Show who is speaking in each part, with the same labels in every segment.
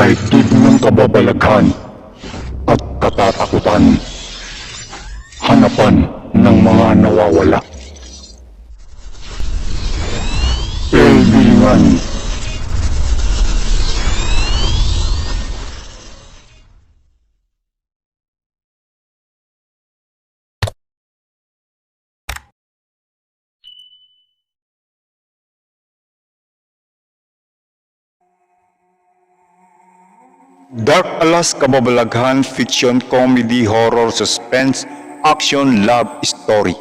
Speaker 1: daigdig ng kababalaghan at katatakutan. Hanapan ng mga nawawala. Pelbilingan.
Speaker 2: Dark Alas Kababalaghan Fiction Comedy Horror Suspense Action Love Story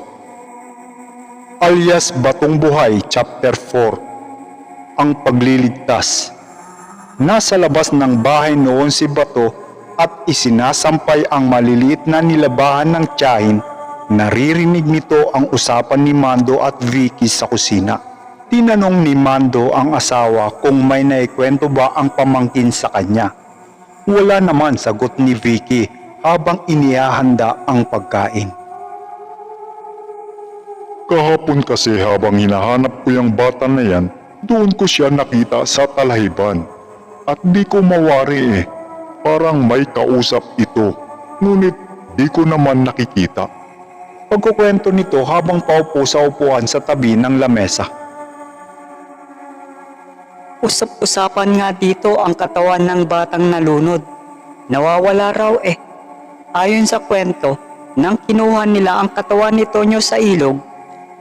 Speaker 2: Alias Batong Buhay Chapter 4 Ang Pagliligtas Nasa labas ng bahay noon si Bato at isinasampay ang maliliit na nilabahan ng tiyahin naririnig nito ang usapan ni Mando at Vicky sa kusina. Tinanong ni Mando ang asawa kung may naikwento ba ang pamangkin sa kanya. Wala naman sagot ni Vicky habang inihahanda ang pagkain.
Speaker 1: Kahapon kasi habang hinahanap ko yung bata na yan, doon ko siya nakita sa talahiban. At di ko mawari eh. Parang may kausap ito. Ngunit di ko naman nakikita.
Speaker 2: Pagkukwento nito habang paupo sa upuan sa tabi ng lamesa.
Speaker 3: Usap-usapan nga dito ang katawan ng batang nalunod. Nawawala raw eh. Ayon sa kwento, nang kinuha nila ang katawan ni Tonyo sa ilog,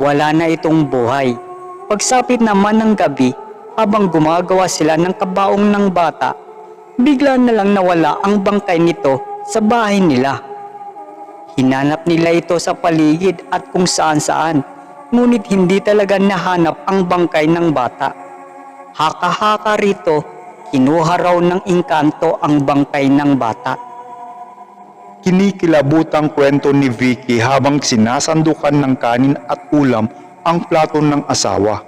Speaker 3: wala na itong buhay. Pagsapit naman ng gabi, habang gumagawa sila ng kabaong ng bata, bigla na lang nawala ang bangkay nito sa bahay nila. Hinanap nila ito sa paligid at kung saan saan, ngunit hindi talaga nahanap ang bangkay ng bata. Haka-haka rito, kinuha raw ng engkanto ang bangkay ng bata.
Speaker 2: Kinikilabutang kwento ni Vicky habang sinasandukan ng kanin at ulam ang plato ng asawa.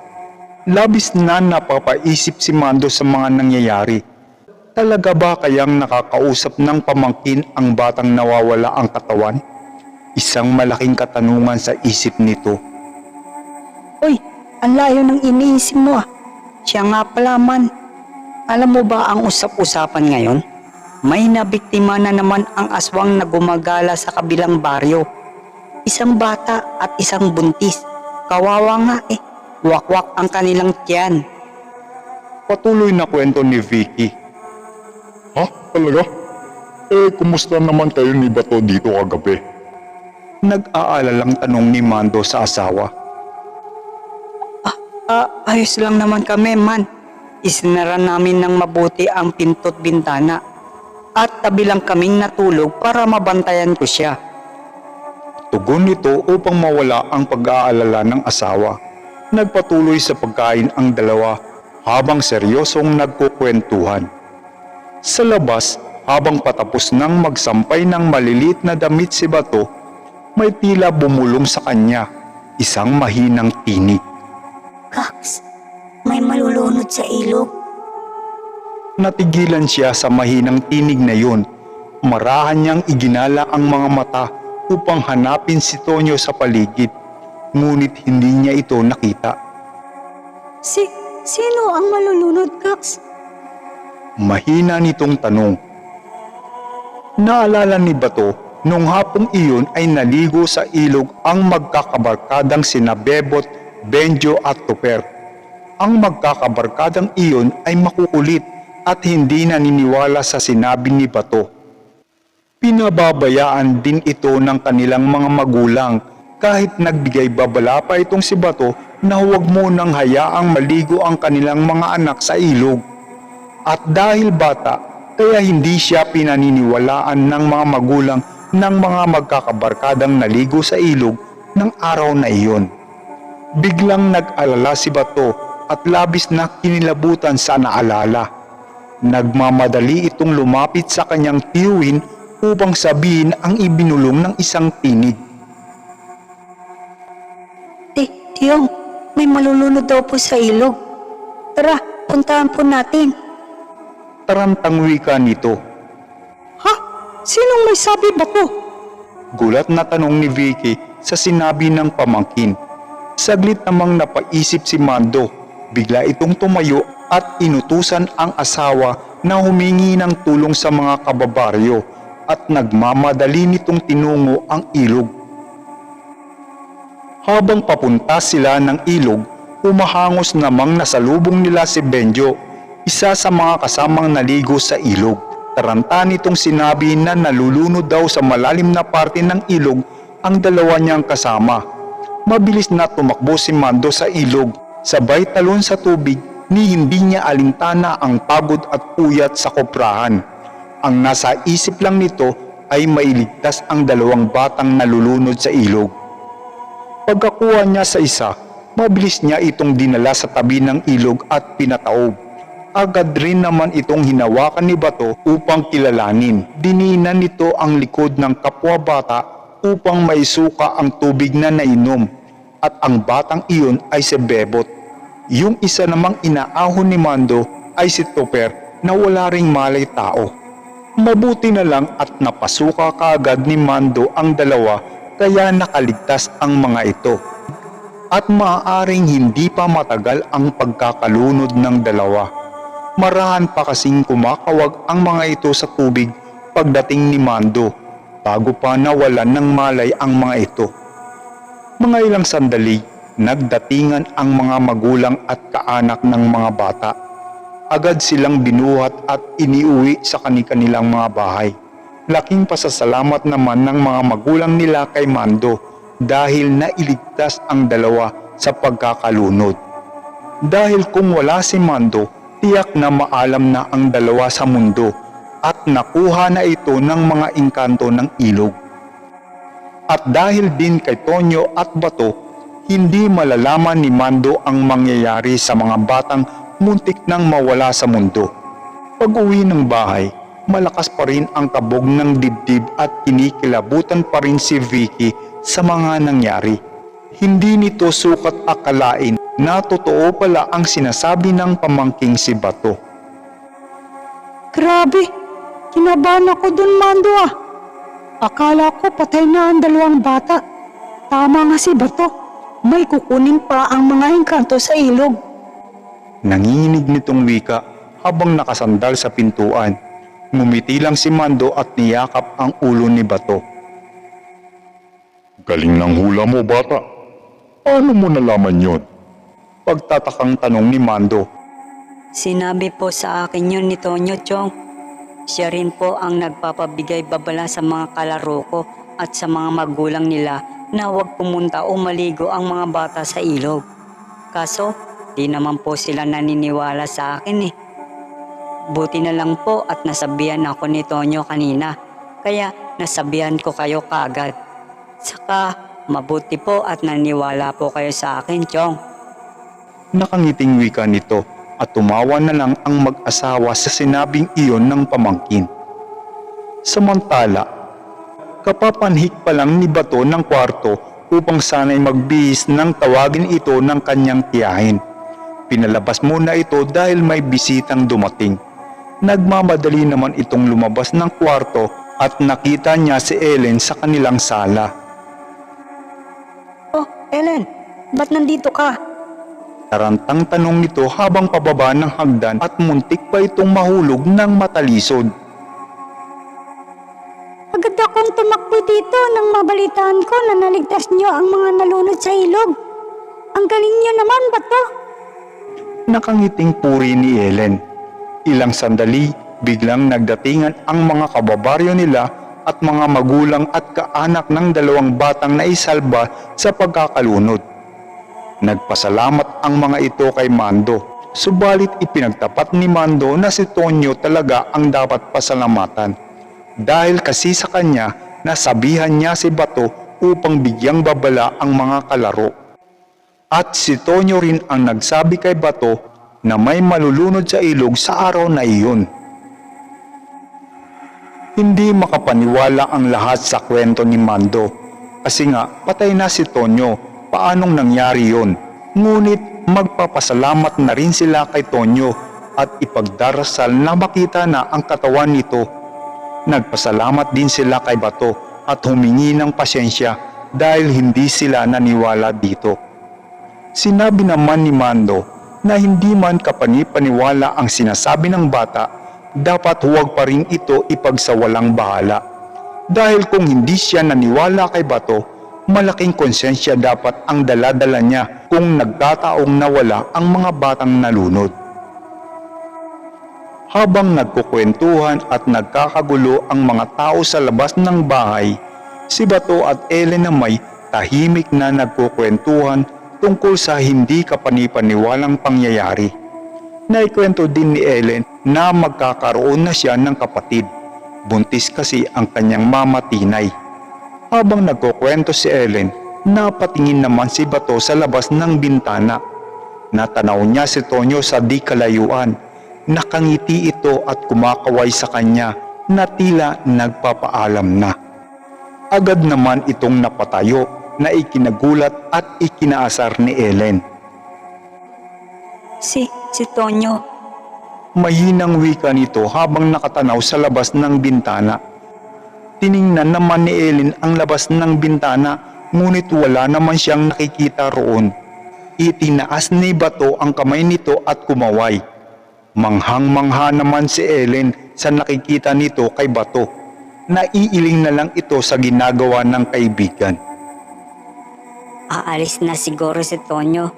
Speaker 2: Labis na napapaisip si Mando sa mga nangyayari. Talaga ba kayang nakakausap ng pamangkin ang batang nawawala ang katawan? Isang malaking katanungan sa isip nito.
Speaker 3: Uy, ang layo ng iniisip mo ah. Siya nga pala man. Alam mo ba ang usap-usapan ngayon? May nabiktima na naman ang aswang na gumagala sa kabilang baryo. Isang bata at isang buntis. Kawawa nga eh. Wakwak ang kanilang tiyan.
Speaker 2: Patuloy na kwento ni Vicky.
Speaker 1: Ha? Talaga? Eh, kumusta naman kayo ni Bato dito kagabi?
Speaker 2: Nag-aalalang tanong ni Mando sa asawa.
Speaker 3: Ah, ayos lang naman kami, man. Isinara namin ng mabuti ang pinto't bintana. At tabi lang kaming natulog para mabantayan ko siya.
Speaker 2: Tugon nito upang mawala ang pag-aalala ng asawa. Nagpatuloy sa pagkain ang dalawa habang seryosong nagkukwentuhan. Sa labas, habang patapos nang magsampay ng maliliit na damit si Bato, may tila bumulong sa kanya, isang mahinang tinig.
Speaker 4: Kax, may malulunod sa ilog.
Speaker 2: Natigilan siya sa mahinang tinig na yun. Marahan niyang iginala ang mga mata upang hanapin si Tonyo sa paligid. Ngunit hindi niya ito nakita.
Speaker 4: Si, sino ang malulunod, Kax?
Speaker 2: Mahina nitong tanong. Naalala ni Bato, nung hapong iyon ay naligo sa ilog ang magkakabarkadang sina Bebot, Benjo at Tuper. Ang magkakabarkadang iyon ay makukulit at hindi naniniwala sa sinabi ni Bato. Pinababayaan din ito ng kanilang mga magulang kahit nagbigay babala pa itong si Bato na huwag mo nang hayaang maligo ang kanilang mga anak sa ilog. At dahil bata, kaya hindi siya pinaniniwalaan ng mga magulang ng mga magkakabarkadang naligo sa ilog ng araw na iyon. Biglang nag-alala si Bato at labis na kinilabutan sa naalala. Nagmamadali itong lumapit sa kanyang tiyuhin upang sabihin ang ibinulong ng isang tinig.
Speaker 4: Ti, Tiyong, may malulunod daw po sa ilog. Tara, puntahan po natin.
Speaker 2: Tarantang wika nito.
Speaker 3: Ha? Sinong may sabi ba to?
Speaker 2: Gulat na tanong ni Vicky sa sinabi ng pamangkin. Saglit namang napaisip si Mando. Bigla itong tumayo at inutusan ang asawa na humingi ng tulong sa mga kababaryo at nagmamadali nitong tinungo ang ilog. Habang papunta sila ng ilog, umahangos namang nasalubong nila si Benjo, isa sa mga kasamang naligo sa ilog. Taranta nitong sinabi na nalulunod daw sa malalim na parte ng ilog ang dalawa niyang kasama. Mabilis na tumakbo si Mando sa ilog, sabay talon sa tubig ni hindi niya alintana ang pagod at puyat sa koprahan. Ang nasa isip lang nito ay mailigtas ang dalawang batang nalulunod sa ilog. Pagkakuha niya sa isa, mabilis niya itong dinala sa tabi ng ilog at pinataob. Agad rin naman itong hinawakan ni Bato upang kilalanin. Dininan nito ang likod ng kapwa bata upang maisuka ang tubig na nainom at ang batang iyon ay si Bebot. Yung isa namang inaahon ni Mando ay si Topper na wala ring malay tao. Mabuti na lang at napasuka kaagad ni Mando ang dalawa kaya nakaligtas ang mga ito. At maaaring hindi pa matagal ang pagkakalunod ng dalawa. Marahan pa kasing kumakawag ang mga ito sa tubig pagdating ni Mando bago pa nawalan ng malay ang mga ito. Mga ilang sandali, nagdatingan ang mga magulang at kaanak ng mga bata. Agad silang binuhat at iniuwi sa kani-kanilang mga bahay. Laking pasasalamat naman ng mga magulang nila kay Mando dahil nailigtas ang dalawa sa pagkakalunod. Dahil kung wala si Mando, tiyak na maalam na ang dalawa sa mundo at nakuha na ito ng mga engkanto ng ilog. At dahil din kay Tonyo at Bato, hindi malalaman ni Mando ang mangyayari sa mga batang muntik nang mawala sa mundo. Pag uwi ng bahay, malakas pa rin ang kabog ng dibdib at kinikilabutan pa rin si Vicky sa mga nangyari. Hindi nito sukat akalain na totoo pala ang sinasabi ng pamangking si Bato.
Speaker 4: Grabe, kinabahan ako dun, Mando ah. Akala ko patay na ang dalawang bata. Tama nga si Bato. May kukunin pa ang mga engkanto sa ilog.
Speaker 2: Nanginginig nitong wika habang nakasandal sa pintuan. Ngumiti lang si Mando at niyakap ang ulo ni Bato.
Speaker 1: Galing ng hula mo, bata. Paano mo nalaman yon?
Speaker 2: Pagtatakang tanong ni Mando,
Speaker 3: Sinabi po sa akin yun ni Tonyo Chong. Siya rin po ang nagpapabigay babala sa mga kalaro ko at sa mga magulang nila na huwag pumunta o maligo ang mga bata sa ilog. Kaso, di naman po sila naniniwala sa akin eh. Buti na lang po at nasabihan ako ni Tonyo kanina. Kaya nasabihan ko kayo kaagad. Saka, mabuti po at naniwala po kayo sa akin, Chong.
Speaker 2: nakangiting wika nito at tumawa na lang ang mag-asawa sa sinabing iyon ng pamangkin. Samantala, kapapanhik pa lang ni Bato ng kwarto upang sana'y magbihis nang tawagin ito ng kanyang tiyahin. Pinalabas muna ito dahil may bisitang dumating. Nagmamadali naman itong lumabas ng kwarto at nakita niya si Ellen sa kanilang sala.
Speaker 4: Oh, Ellen, ba't nandito ka?
Speaker 2: Tarantang tanong nito habang pababa ng hagdan at muntik pa itong mahulog ng matalisod.
Speaker 4: Agad akong tumakbo dito nang mabalitaan ko na naligtas niyo ang mga nalunod sa ilog. Ang galing niyo naman, Bato.
Speaker 2: Nakangiting puri ni Ellen. Ilang sandali, biglang nagdatingan ang mga kababaryo nila at mga magulang at kaanak ng dalawang batang naisalba sa pagkakalunod. Nagpasalamat ang mga ito kay Mando, subalit ipinagtapat ni Mando na si Tonyo talaga ang dapat pasalamatan. Dahil kasi sa kanya, nasabihan niya si Bato upang bigyang babala ang mga kalaro. At si Tonyo rin ang nagsabi kay Bato na may malulunod sa ilog sa araw na iyon. Hindi makapaniwala ang lahat sa kwento ni Mando kasi nga patay na si Tonyo paanong nangyari yon. Ngunit magpapasalamat na rin sila kay Tonyo at ipagdarasal na makita na ang katawan nito. Nagpasalamat din sila kay Bato at humingi ng pasensya dahil hindi sila naniwala dito. Sinabi naman ni Mando na hindi man kapanipaniwala ang sinasabi ng bata, dapat huwag pa rin ito ipagsawalang bahala. Dahil kung hindi siya naniwala kay Bato, malaking konsensya dapat ang daladala niya kung nagkataong nawala ang mga batang nalunod. Habang nagkukwentuhan at nagkakagulo ang mga tao sa labas ng bahay, si Bato at Ellen na may tahimik na nagkukwentuhan tungkol sa hindi kapanipaniwalang pangyayari. Naikwento din ni Ellen na magkakaroon na siya ng kapatid. Buntis kasi ang kanyang mama Tinay. Habang nagkukwento si Ellen, napatingin naman si Bato sa labas ng bintana. Natanaw niya si Tonyo sa di kalayuan. Nakangiti ito at kumakaway sa kanya na tila nagpapaalam na. Agad naman itong napatayo na ikinagulat at ikinaasar ni Ellen.
Speaker 3: Si, si Tonyo.
Speaker 2: Mahinang wika nito habang nakatanaw sa labas ng bintana. Tiningnan naman ni Ellen ang labas ng bintana ngunit wala naman siyang nakikita roon. Itinaas ni Bato ang kamay nito at kumaway. Manghang-mangha naman si Ellen sa nakikita nito kay Bato. Naiiling na lang ito sa ginagawa ng kaibigan.
Speaker 5: Aalis na siguro si Tonyo,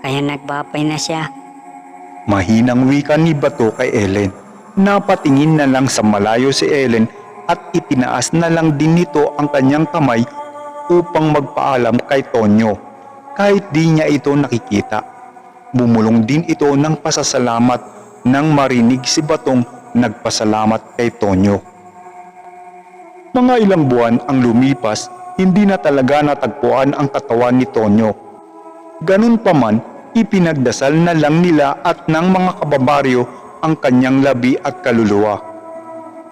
Speaker 5: kaya nagbapay na siya.
Speaker 2: Mahinang wika ni Bato kay Ellen. Napatingin na lang sa malayo si Ellen at itinaas na lang din nito ang kanyang kamay upang magpaalam kay Tonyo kahit di niya ito nakikita. Bumulong din ito ng pasasalamat nang marinig si Batong nagpasalamat kay Tonyo. Mga ilang buwan ang lumipas, hindi na talaga natagpuan ang katawan ni Tonyo. Ganun pa man, ipinagdasal na lang nila at ng mga kababaryo ang kanyang labi at kaluluwa.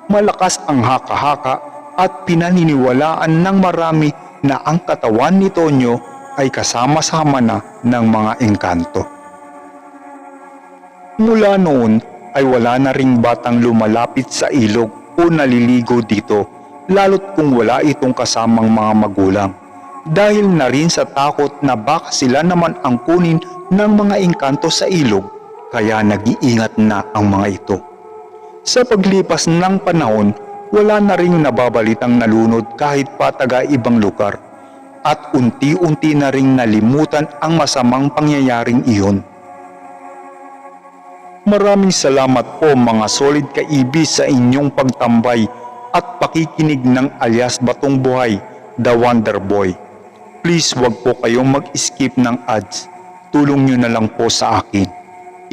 Speaker 2: Malakas ang haka-haka at pinaniniwalaan ng marami na ang katawan ni Tonyo ay kasama-sama na ng mga engkanto. Mula noon ay wala na ring batang lumalapit sa ilog o naliligo dito lalo't kung wala itong kasamang mga magulang. Dahil na rin sa takot na baka sila naman ang kunin ng mga engkanto sa ilog, kaya nag-iingat na ang mga ito. Sa paglipas ng panahon, wala na ring nababalitang nalunod kahit pa taga ibang lugar at unti-unti na ring nalimutan ang masamang pangyayaring iyon. Maraming salamat po mga solid kaibis sa inyong pagtambay at pakikinig ng alias Batong Buhay, The Wonder Boy. Please wag po kayong mag-skip ng ads. Tulong nyo na lang po sa akin.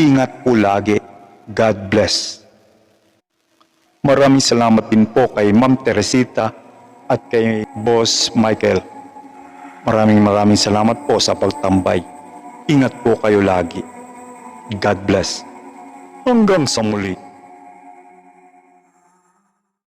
Speaker 2: Ingat po lagi. God bless. Maraming salamat din po kay Ma'am Teresita at kay Boss Michael. Maraming maraming salamat po sa pagtambay. Ingat po kayo lagi. God bless. Hanggang sa muli.